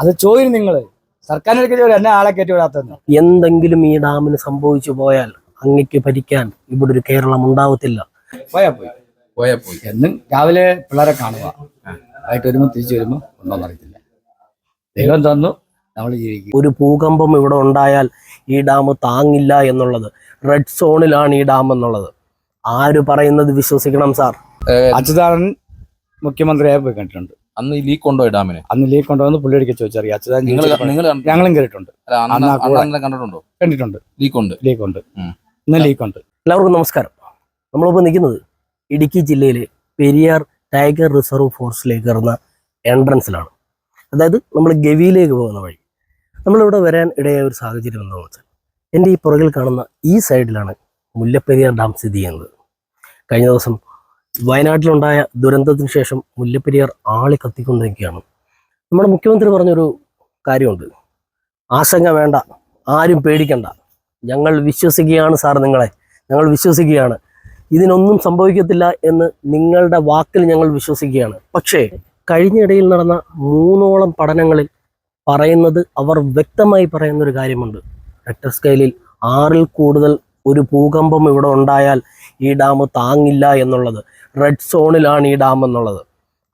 അത് നിങ്ങൾ നിങ്ങൾ. സർക്കാരിനെ എന്നെ ആളെ കയറ്റി വിടാത്തതെന്ന് എന്തെങ്കിലും ഈ ഡാമിന് സംഭവിച്ചു പോയാൽ അങ്ങക്ക് ഭരിക്കാൻ ഇവിടെ ഒരു കേരളം ഉണ്ടാവത്തില്ല. പോയാ പോയി. പോയാ പോയി. എന്നും രാവിലെ പിള്ളേരെ കാണുക. ആയിട്ട് വരുമ്പോൾ തിരിച്ചു വരുമ്പോൾ ഒന്നും അറിയത്തില്ല. ദൈവം തന്നു നമ്മൾ ജീവിക്കും. ഒരു ഭൂകമ്പം ഇവിടെ ഉണ്ടായാൽ ഈ ഡാം താങ്ങില്ല എന്നുള്ളത്. റെഡ് സോണിലാണ് ഈ ഡാം എന്നുള്ളത്. ആര് പറയുന്നത് വിശ്വസിക്കണം സാർ? അച്യുതാനന്ദൻ മുഖ്യമന്ത്രിയായി പോയി കണ്ടിട്ടുണ്ട്. അന്ന് ഈ ലീക്ക് കൊണ്ടുപോയി ഡാമിന്? അന്ന് ലീഗ് കൊണ്ടുവന്ന് പുള്ളിയടിക്ക് ചോദിച്ചറിയാം അച്ഛൻ നിങ്ങൾ നിങ്ങൾ ഞങ്ങളും കേട്ടിട്ടുണ്ട്. കണ്ടിട്ടുണ്ടോ? കണ്ടിട്ടുണ്ട്. ലീക്ക് ഉണ്ട്. ലീക്ക് ഉണ്ട്. ഇന്ന് ലീക്ക് ഉണ്ട്. എല്ലാവർക്കും നമസ്കാരം. നമ്മളിപ്പോൾ നിൽക്കുന്നത് ഇടുക്കി ജില്ലയിലെ പെരിയാർ ടൈഗർ റിസർവ് ഫോറസ്റ്റിലേക്ക് കയറുന്ന എൻട്രൻസിലാണ്. അതായത് നമ്മൾ ഗവിയിലേക്ക് പോകുന്ന വഴി. നമ്മളിവിടെ വരാൻ ഇടയായ ഒരു സാഹചര്യം എന്താണെന്ന് വെച്ചാൽ എന്റെ ഈ പുറകിൽ കാണുന്ന ഈ സൈഡിലാണ് മുല്ലപ്പെരിയാർ ഡാം സ്ഥിതി ചെയ്യുന്നത്. കഴിഞ്ഞ ദിവസം വയനാട്ടിലുണ്ടായ ദുരന്തത്തിന് ശേഷം മുല്ലപ്പെരിയാർ ആളി കത്തിക്കൊണ്ടിരിക്കുകയാണ്. നമ്മുടെ മുഖ്യമന്ത്രി പറഞ്ഞൊരു കാര്യമുണ്ട്. ആശങ്ക വേണ്ട ആരും പേടിക്കണ്ട. ഞങ്ങൾ വിശ്വസിക്കുകയാണ് സാർ നിങ്ങളെ. ഞങ്ങൾ വിശ്വസിക്കുകയാണ്. ഇതിനൊന്നും സംഭവിക്കത്തില്ല എന്ന് നിങ്ങളുടെ വാക്കിൽ ഞങ്ങൾ വിശ്വസിക്കുകയാണ്. പക്ഷേ കഴിഞ്ഞിടയിൽ നടന്ന മൂന്നോളം പഠനങ്ങളിൽ പറയുന്നത് അവർ വ്യക്തമായി പറയുന്ന ഒരു കാര്യമുണ്ട്. റെക്ടർ സ്കെയിലിൽ ആറിൽ കൂടുതൽ ഒരു ഭൂകമ്പം ഇവിടെ ഉണ്ടായാൽ ഈ ഡാം താങ്ങില്ല എന്നുള്ളത്. റെഡ് സോണിലാണ് ഈ ഡാം എന്നുള്ളത്.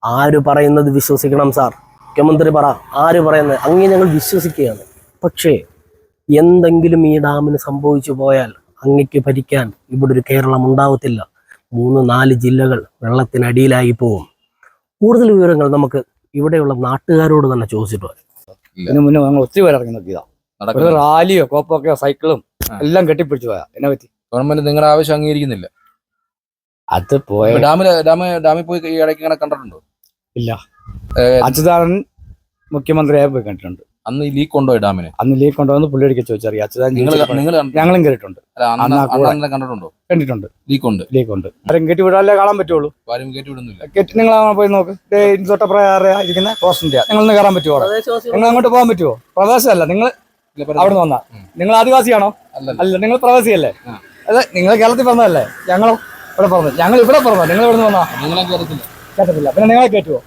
ആര് പറയുന്നത് വിശ്വസിക്കണം സാർ? മുഖ്യമന്ത്രി പറ. ആര് പറയുന്നത്? അങ്ങനെ ഞങ്ങൾ വിശ്വസിക്കുകയാണ്. പക്ഷേ എന്തെങ്കിലും ഈ ഡാമിന് സംഭവിച്ചു പോയാൽ അങ്ങക്ക് ഭരിക്കാൻ ഇവിടെ ഒരു കേരളം ഉണ്ടാവത്തില്ല. മൂന്ന് നാല് ജില്ലകൾ വെള്ളത്തിനടിയിലായി പോവും. കൂടുതൽ വിവരങ്ങൾ നമുക്ക് ഇവിടെയുള്ള നാട്ടുകാരോട് തന്നെ ചോദിച്ചിട്ട് വരാം. ഇതിന് മുന്നേ ഞങ്ങൾ ഒത്തിരി പേര് ഇറങ്ങി നോക്കിയതാ റാലിയോ കോപ്പൊക്കെയോ സൈക്കിളും. എല്ലാം കെട്ടിപ്പിടിച്ചു പോയാ എന്നെ പറ്റി. ഗവൺമെന്റ് നിങ്ങളുടെ ആവശ്യം അംഗീകരിക്കുന്നില്ല. അത് പോയ ഇപ്പൊ ഡാമിൽ ഡാമ ഡാമിൽ പോയി ഈ ഇടയ്ക്ക് ഇങ്ങനെ കണ്ടിട്ടുണ്ടോ? ഇല്ല. അച്യുതാനന്ദൻ മുഖ്യമന്ത്രിയായി പോയി കണ്ടിട്ടുണ്ട്. അന്ന് ഈ ലീക്ക് കൊണ്ടുപോയി ഡാമിന്? അന്ന് ലീക്ക് കൊണ്ടുവന്ന് പുള്ളിയടിക്ക് ചോദിച്ചറിയാം അച്യുതാനന്ദൻ നിങ്ങൾ നിങ്ങൾ ഞങ്ങളും കേട്ടിട്ടുണ്ട്. കണ്ടിട്ടുണ്ടോ? കണ്ടിട്ടുണ്ട്. ലീക്ക് ഉണ്ട്. ലീക്ക് ഉണ്ട്. ആരും കെട്ടി വിടാല്ലേ കാണാൻ പറ്റുള്ളൂ. ആരും കെട്ടി വിടുന്നില്ല. കെട്ടി നിങ്ങൾ അങ്ങോട്ട് പോയി നോക്ക്. തൊട്ടപ്രകാരം ഇരിക്കുന്ന പോസ്റ്റിന്റെ നിങ്ങൾ കയറാൻ പറ്റുമോ നിങ്ങൾ അങ്ങോട്ട് പോകാൻ പറ്റുമോ പ്രവേശമല്ല നിങ്ങൾ. അവിടെ നിന്ന് വന്നാ. നിങ്ങൾ ആദിവാസിയാണോ? അല്ലല്ല. അല്ല നിങ്ങൾ പ്രവാസിയല്ലേ. അതെ നിങ്ങൾ കേരളത്തിൽ പറഞ്ഞതല്ലേ? ഞങ്ങളോ? ഇവിടെ പറഞ്ഞു. ഞങ്ങൾ ഇവിടെ പറഞ്ഞു. നിങ്ങൾ ഇവിടെ നിന്ന് വന്നാ കേട്ടത്തില്ല പിന്നെ നിങ്ങളെ കേട്ടുവോ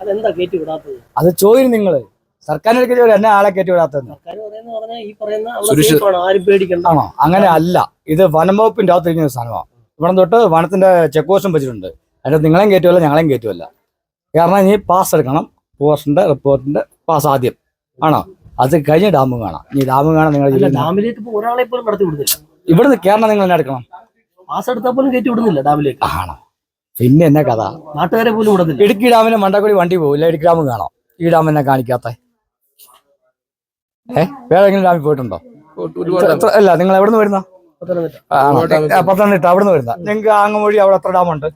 അതെന്താ കയറ്റി വിടാത്തത്? അത് ചോദ്യം നിങ്ങൾ. സർക്കാരിനെ കേട്ടി എന്നെ ആളെ കയറ്റി വിടാത്തത് ആണോ? അങ്ങനെ അല്ല. ഇത് വനം വകുപ്പിന്റെ അകത്തിരിക്കുന്ന സാധനമാണ് ഇവിടെ തൊട്ട് വനത്തിന്റെ ചെക്ക് പോസ്റ്റും വെച്ചിട്ടുണ്ട്. അതിന്റെ നിങ്ങളെയും കയറ്റുമല്ല ഞങ്ങളെയും കയറ്റുമല്ല കാരണം ഇനി പാസ് എടുക്കണം. പോസ്റ്റിന്റെ റിപ്പോർട്ടിന്റെ പാസ് ആദ്യം. ആണോ? അത് കഴിഞ്ഞ ഡാം കാണാം. ഈ ഡാം കാണാൻ നിങ്ങൾ ഡാമിലേക്ക് ഒരാളെ പോലും കടത്തി വിടുന്നില്ല. ഇവിടുന്ന് കേരളം നിങ്ങൾ എന്നെ എടുക്കണം. പാസ് എടുത്താൽ പോലും കയറ്റി വിടുന്നില്ല ഡാമിലേക്ക്. ആണോ. പിന്നെ എന്നെ കഥ? നാട്ടുകാരെ പോലും വിടുന്നില്ല. ഇടുക്കി ഡാമിന് മണ്ടക്കുടി വണ്ടി പോകില്ല ഇടുക്കി ഡാം കാണാം. ഈ ഡാം എന്നെ കാണിക്കാത്ത? ഏ വേറെ ഡാമിൽ പോയിട്ടുണ്ടോ? അല്ല നിങ്ങൾ എവിടെ നിന്ന് വരുന്ന? പത്തനംതിട്ട. അവിടെ നിന്ന് വരുന്ന. നിങ്ങൾക്ക് ആങ്ങമൊഴി അവിടെ എത്ര ഡാമുണ്ട്?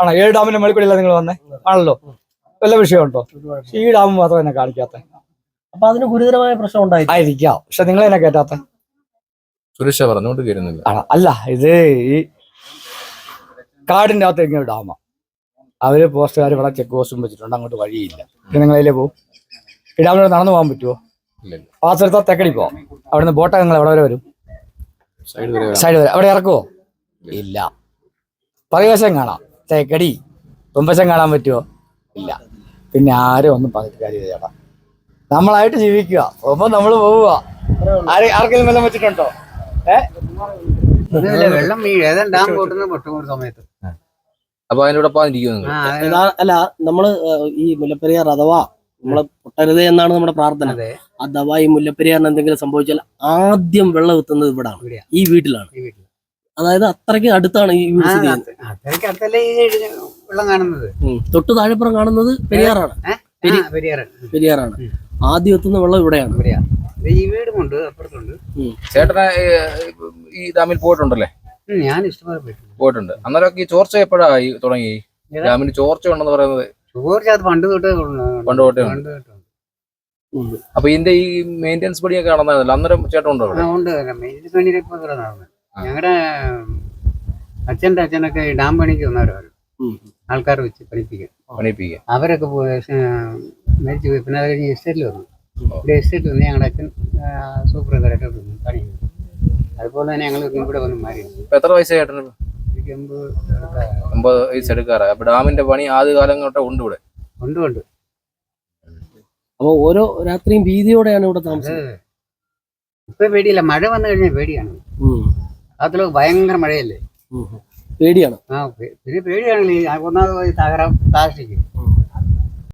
ആണോ? ഏഴ് ഡാമിന്റെ മേളിക്കൂടിയല്ല നിങ്ങൾ വന്നേ? ആണല്ലോ. വല്ല വിഷയമുണ്ടോ? ഈ ഡാം മാത്രം എന്നെ കാണിക്കാത്ത? അപ്പൊ അതിന് ഗുരുതരമായ പ്രശ്നം ഉണ്ടായി. ആയിരിക്കാം. പക്ഷെ നിങ്ങൾ എന്നെ കേട്ടാത്ത? സുരക്ഷ പറഞ്ഞോണ്ട് കയറുന്നില്ല അല്ല ഇത് ഈ കാടിന്റെ അകത്ത് ഇങ്ങനെ ഡാമ. അവർ പോസ്റ്റുകാർ ഇവിടെ ചെക്ക് പോസ്റ്റും വെച്ചിട്ടുണ്ട് അങ്ങോട്ട് വഴിയില്ല. പിന്നെ നിങ്ങൾ അതിലേ പോകും ഈ ഡാമിലൂടെ നടന്നു പോകാൻ പറ്റുമോ ഇല്ല ഇല്ല. പാസ് എടുത്താൽ തെക്കടി പോവാം. അവിടുന്ന് ബോട്ടൊക്കെ നിങ്ങൾ എവിടെ വരെ വരും? സൈഡ് വരെ സൈഡ് വരെ. അവിടെ ഇറക്കുവോ? ഇല്ല പകവശം കാണാം. തേക്കടി. തുമ്പശം കാണാൻ പറ്റുമോ ഇല്ല. പിന്നെ ആരും ഒന്നും പറഞ്ഞിട്ട് കാര്യമില്ല ചേട്ടാ. നമ്മളായിട്ട് ജീവിക്കുക. ഒപ്പം നമ്മൾ പോവുക. ആർക്കെങ്കിലും വെള്ളം വെച്ചിട്ടുണ്ടോ? ഏ? വെള്ളം ഏതാണ്ട് ഡാം സമയത്ത്. അപ്പൊ നിങ്ങൾ? അല്ല നമ്മൾ ഈ മുല്ലപ്പെരിയാർ അഥവാ നമ്മൾ പൊട്ടരുത് എന്നാണ് നമ്മുടെ പ്രാർത്ഥന. ആ അഥവാ ഈ മുല്ലപ്പെരിയാറിന് എന്തെങ്കിലും സംഭവിച്ചാൽ ആദ്യം വെള്ളം എത്തുന്നത് ഇവിടാണ്. ഈ വീട്ടിലാണ്. അതായത് അത്രയ്ക്ക് അടുത്താണ് ഈ വെള്ളം കാണുന്നത്. തൊട്ട് താഴെപ്പുറം കാണുന്നത് പെരിയാറാണ്. പെരിയാറാണ്. ആദ്യം എത്തുന്ന വെള്ളം ഇവിടെയാണ്. ഇവിടെയാ. ഇത് ഈ വീടുമുണ്ട് അപ്പുറത്തുണ്ട്. ചേട്ടനെ ഈ ഡാമിൽ പോയിട്ടുണ്ടല്ലേ? ഞാൻ ഇഷ്ടംപോലെ പോയിട്ടുണ്ട്. പോയിട്ടുണ്ട്. അന്നേരമൊക്കെ ഈ ചോർച്ച എപ്പോഴായി തുടങ്ങി? ഡാമിന് ചോർച്ച ഉണ്ടെന്ന് പറയുന്നത്. ചോർച്ച അത് പണ്ട് തൊട്ടേ. പണ്ട് തൊട്ടേ ഉണ്ട്. അപ്പൊ ഇതിന്റെ ഈ മെയിന്റെനൻസ് പണിയൊക്കെ നടന്നതല്ല അന്നേരം ചേട്ടൻ ഉണ്ടോ ഉണ്ട്. മെയിൻ പണിയുടെ ഇപ്പൊ നടന്നത്. ഞങ്ങളുടെ അച്ഛന്റെ അച്ഛനൊക്കെ ഡാം പണിക്ക് വന്നവരാണ്. ആൾക്കാർ വെച്ച് പഠിപ്പിക്കാൻ പണിയിപ്പിക്കാൻ അവരൊക്കെ മരിച്ചു പോയി. പിന്നെ അത് കഴിഞ്ഞ് എസ്റ്റേറ്റിൽ വന്നു. ഇവിടെ എസ്റ്റേറ്റിൽ വന്ന് ഞങ്ങളുടെ അച്ഛൻ സൂപ്പർ വന്നു പണി അതുപോലെ തന്നെ ഞങ്ങൾ ഇവിടെ വന്ന് മാറി. ഇപ്പൊ എത്ര വയസ്സായി മുമ്പ് ഒമ്പത് വയസ്സ് എടുക്കാറ് അപ്പൊ ഡാമിന്റെ പണി ആദ്യ കാലം തൊട്ടേ ഉണ്ട് ഇവിടെ. ഉണ്ട് ഉണ്ട്. അപ്പൊ ഓരോ രാത്രിയും ഭീതിയോടെയാണ് ഇവിടെ താമസിക്കുന്നത്. ഇപ്പൊ പേടിയില്ല. മഴ വന്നു കഴിഞ്ഞാൽ പേടിയാണ്. അതിലൊക്കെ ഭയങ്കര മഴയല്ലേ. പേടിയാണ്. ആ പിന്നെ പേടിയാണെങ്കിൽ ഒന്നാമത് തകരാം പ്ലാസ്റ്റിക്.